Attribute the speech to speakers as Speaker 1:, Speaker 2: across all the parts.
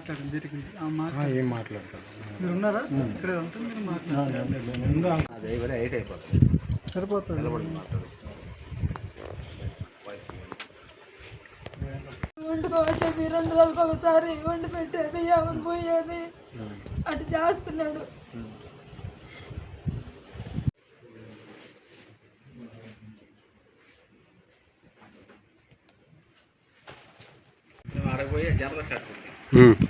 Speaker 1: మాట్లాడండి
Speaker 2: ఏం మాట్లాడతారు?
Speaker 1: మీరు ఉన్నారా? ఇక్కడ ఉంటే మీరు మాట్లాడండి
Speaker 3: అదే కూడా ఎయిట్ అయిపోతుంది.
Speaker 1: సరిపోతుంది.
Speaker 4: వండుకో వచ్చేది రెండు రోజులకు ఒకసారి వండి పెట్టేది ఎవరు పోయేది? అటు చేస్తున్నాడు.
Speaker 3: ఆడపోయి జనరల్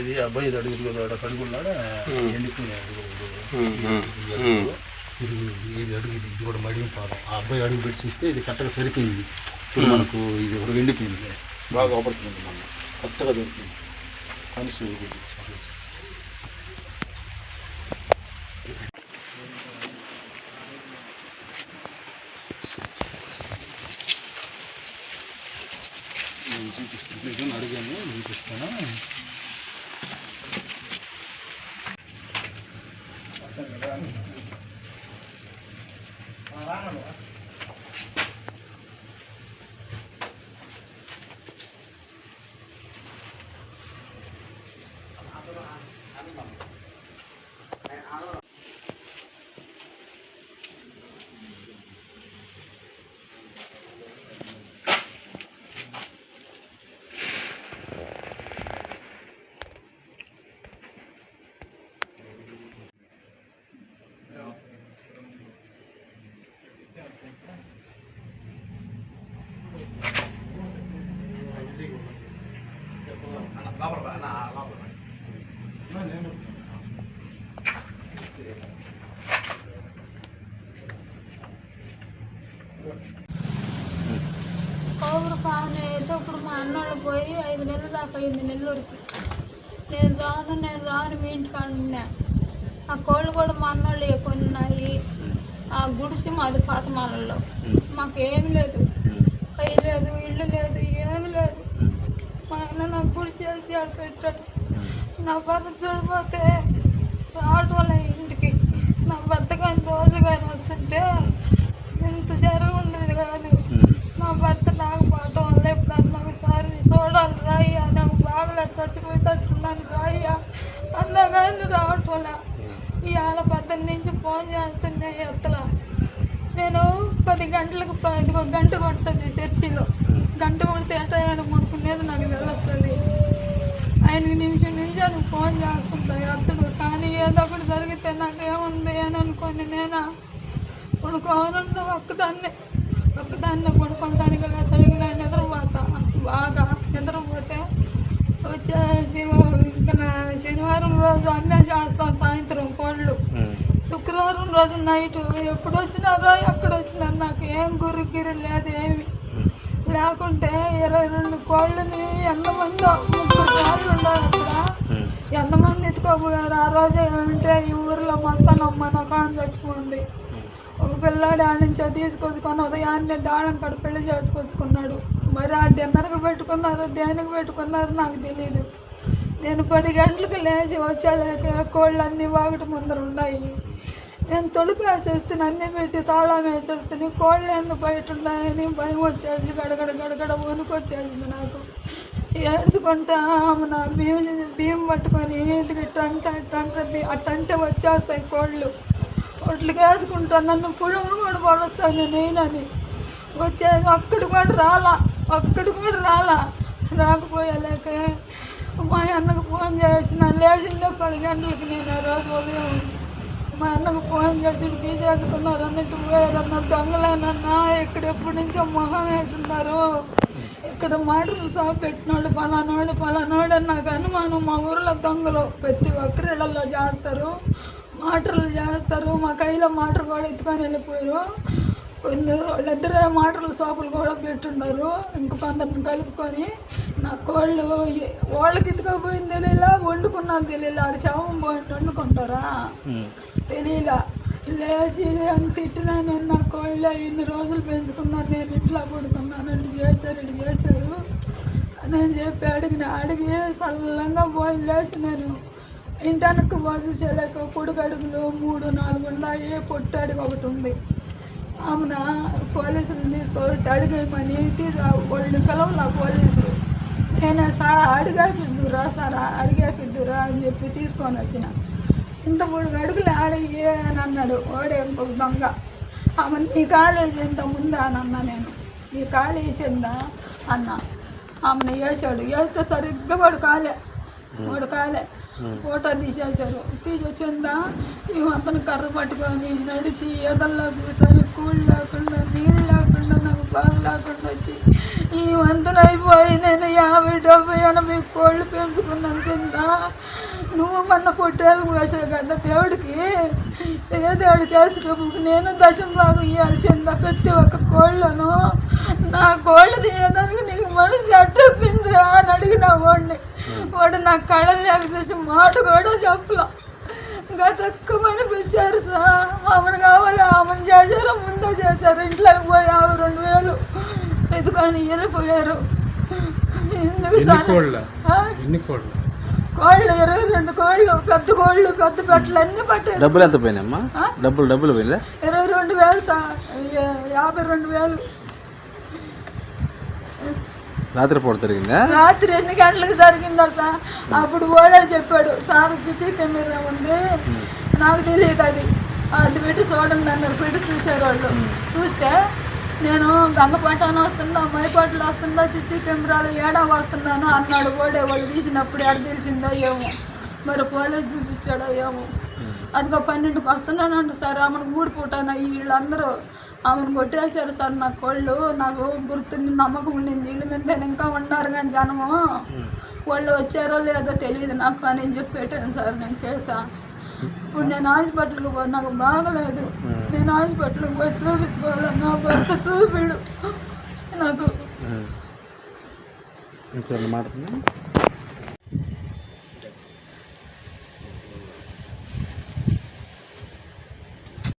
Speaker 5: ఇది అబ్బాయి ఇది అడుగుతుంది కదా కడుగున్నాడా ఎండిపోయినాడు ఇది ఇది అడుగు ఇది ఇది కూడా మడిగి పాదం ఆ అబ్బాయి అడుగు పెట్టి చూస్తే ఇది కరెక్ట్గా సరిపోయింది. ఇప్పుడు మనకు ఇది ఒకటి ఎండిపోయింది. బాగా అవపడుతుంది మన కరెక్ట్గా దొరికింది. కనిసి చూపిస్తాను ఇది అడిగాను చూపిస్తాను
Speaker 4: కౌరు పాలన అయితే ఇప్పుడు మా అన్నోళ్ళు పోయి ఐదు నెలలు దాకా అయింది నెల్లూరుకి నేను రాను నేను రాను మీ ఇంటికాడ ఉన్నా ఆ కోళ్ళు కూడా మా అన్నోళ్ళు కొన్ని ఉన్నాయి. ఆ గుడిసి మాది పాతమాలలో మాకు లేదు. అయ్యి లేదు ఇల్లు లేదు ఏమి లేదు. మా అన్న నాకు గుడిసి వేసి ఆడ పెట్టాడు. నా భర్త చనిపోతే రావడం వల్ల ఇంటికి. నా భర్త కానీ రోజు కానీ వస్తుంటే ఇంత జరగ ఉండేది కాదు. నా భర్త నాకు పోవటం వల్ల ఎప్పుడన్నా ఒకసారి చూడాలి రాయ్యా. నాకు బాగలేదు చచ్చిపోయేటట్టున్నాను రాయ్యా. అన్నా కానీ రావటం వల్ల ఇవాళ పద్దెనిమిది నుంచి ఫోన్ చేస్తున్నా ఎత్తల నేను పది గంటలకు పది ఇదిగో గంట కొడుతుంది చర్చిలో. గంట కొడితే ఎట్లా అనుకునేది నాకు తెలుస్తుంది. ఐదు నిమిషం నిమిషానికి ఫోన్ చేస్తుంటాయి అతడు కానీ ఏదో ఒకటి జరిగితే నాకు ఏముంది అని అనుకోండి నేను? పడుకోవాలన్న ఒక్కదాన్నే. ఒక్కదాన్నే పడుకోవడానికి తగిన నిద్రపోతా బాగా నిద్రపోతే వచ్చేసి ఇక నా శనివారం రోజు అన్నీ చేస్తాం సాయంత్రం కోళ్ళు. శుక్రవారం రోజు నైట్ ఎప్పుడు వచ్చినారో ఎక్కడ వచ్చినారో నాకు ఏం గురి గిరి లేదు ఏమి. లేకుంటే ఇరవై రెండు కోళ్ళని ఎంతమంది ముగ్గురు కోళ్ళు ఉన్నారు అక్కడ. ఎంతమంది ఎత్తుకోపోయారు ఆ రోజు ఏమంటే ఈ ఊరిలో మొత్తం మన కాని చచ్చిపోయింది. ఒక పిల్లాడు ఆడ నుంచి తీసుకొచ్చుకొని ఉదయాన్నే దాడం కాడ పెళ్ళి చేసుకొచ్చుకున్నాడు. మరి ఆ డిన్నర్కి పెట్టుకున్నారు దేనికి పెట్టుకున్నారు నాకు తెలియదు నేను పది గంటలకు లేచి వచ్చాక కోళ్ళు అన్నీ వాగటి ముందర ఉన్నాయి. నేను తొలిపి వేసేస్తాను అన్నీ పెట్టి తాళం వేసేస్తాను కోళ్ళు ఎందుకు బయట ఉన్నాయని భయం వచ్చేసి గడగడ గడగడ వణుకొచ్చేసింది నాకు. ఏడ్చుకుంటా ఆమె నా బియ్యం బియ్యం పట్టుకొని ఇంటికి టంట టంట అట్టంటే వచ్చేస్తాయి కోళ్ళు. ఒట్లు వేసుకుంటా నన్ను పురుగులు కూడా పడుస్తాను నేనని. వచ్చేది ఒక్కటి కూడా రాలా. ఒక్కడు కూడా రాలా. రాకపోయేలేక మా అన్నకు ఫోన్ చేసిన లేచిందే పది గంటలకి నేను ఆ రోజు ఉదయం మా అన్నకు ఫోన్ చేసి తీసేసుకున్నారు అన్నట్టు పోయారన్న దొంగలేనన్నా ఇక్కడ ఎప్పటి నుంచో మొహం వేసున్నారు. ఇక్కడ మాటలు షాప్ పెట్టినోడు పలానోడు పలానోడు అని నాకు అనుమానం. మా ఊర్లో దొంగలు ప్రతి ఒక్కరిళ్ళల్లో చేస్తారు మాటలు చేస్తారు మా కైలో మాటలు కూడా ఎత్తుకొని వెళ్ళిపోయారు. కొన్ని వాళ్ళిద్దరే మాటలు సోపులు కూడా పెట్టున్నారు. ఇంక కొందరిని కలుపుకొని నా కోళ్ళు వాళ్ళకి ఎత్తుకపోయింది తెలియలా వండుకున్నాను తెలియలా ఆడ శవం పోయి వండుకుంటారా? తెలియలా లేచి తిట్టినా నేను నా కోళ్ళు ఇన్ని రోజులు పెంచుకున్నాను నేను ఇంట్లో పడుకున్నాను ఇటు చేశారు ఇటు చేశారు అని చెప్పి అడిగిన అడిగి సల్లంగా పోయి లేచి నేను ఇంటానికి పోసి చేయలేక పొడుగు అడుగులు మూడు నాలుగు ఉన్నాయి పొట్టు అడుగు ఒకటి ఉంది. ఆమెన పోలీసులు తీసుకొని అడిగేయమని వాళ్ళు కలవలా పోలీసులు. నేను సారా అడిగాపిద్దురా సారా అడిగాపిద్దురా అని చెప్పి తీసుకొని వచ్చిన. ఇంత మూడు అడుగులు ఆడయ్యే అని అన్నాడు ఓడే ఇంకొక దొంగ. ఆమె నీ కాలేజీ ఇంత ముందా? అని అన్నా నేను. నీ కాలేజీ ఉందా అన్నా. ఆమెను వేసాడు వేస్తే సరిగ్గా వాడు కాలే. వాడు కాలే. ఫోటో తీసేశారు. తీసి వచ్చిందా ఈ అతను కర్ర పట్టుకొని నడిచి ఎదల్లో కూర్చొని కూళ్ళు లేకుండా నీళ్ళు లేకుండా నాకు బాగు లేకుండా వచ్చి ఈ వంతన అయిపోయి నేను యాభై డెబ్బై ఎనభై కోళ్ళు పెంచుకున్నాను చిందా నువ్వు మొన్న పొట్టేలు వేసావు కదా దేవుడికి. ఏ దేవుడు చేసుకోబోకు నేను దశం భాగం ఇవ్వాల్సిందా ప్రతి ఒక్క కోళ్ళను. నా కోళ్ళు తీయడానికి నీకు మనసు అట్టప్పిందిరా అని అడిగిన వాడిని వాడు నా కళలు లేక చూసి మాట కూడా చెప్పలా. ఇంకా తక్కువ అనిపించారు సార్. ఆమెను కావాలి ఆమెను చేశారు ముందే చేశారు. ఇంట్లోకి పోయి ఆమె రెండు వేలు ఎదుకొని వెళ్ళిపోయారు. ఎందుకు సార్?
Speaker 2: కోళ్ళ?
Speaker 4: ఇరవై రెండు కోళ్ళు పెద్ద కోళ్ళు పెద్ద పెట్టలు అన్నీ పట్టారు
Speaker 3: డబ్బులు ఎంత పోయినాయమ్మా?
Speaker 4: ఆ?
Speaker 3: డబ్బులు డబ్బులు పోయినా
Speaker 4: ఇరవై రెండు వేలు సార్. యాభై రెండు వేలు.
Speaker 3: రాత్రి పూట జరిగిందా?
Speaker 4: రాత్రి ఎన్ని గంటలకు జరిగిందో సార్ అప్పుడు ఓడే చెప్పాడు సార్ సిటీ కెమెరా ఉంది నాకు తెలియదు అది. అది పెట్టి చూడండి అన్నారు పెట్టి చూశారు వాళ్ళు చూస్తే నేను గంగపట్టాను వస్తున్నా మైపాటలు వస్తున్నా సిటీ కెమెరాలో ఏడా వస్తున్నాను అన్నాడు ఓడే. వాళ్ళు తీసినప్పుడు ఎడ తెలిసిందో ఏమో. మరి పోలీస్ చూపించాడో ఏమో. అదిగో పన్నెండుకి వస్తున్నానంట సార్ ఆమెను మూడు పూటాన వీళ్ళందరూ ఆమెను కొట్టేశారు సార్ నా కోళ్ళు నాకు గుర్తుంది నమ్మకం ఉండింది. ఇల్లు మీద ఇంకా ఉన్నారు కానీ జనము. వాళ్ళు వచ్చారో లేదో తెలియదు నాకు అని చెప్పి పెట్టాను సార్ నేను కేసా ఇప్పుడు నేను హాస్పిటల్కి పో నాకు బాగలేదు. నేను హాస్పిటల్కి పోయి చూపించుకోవాలి. నా భర్త చూపిడు. నాకు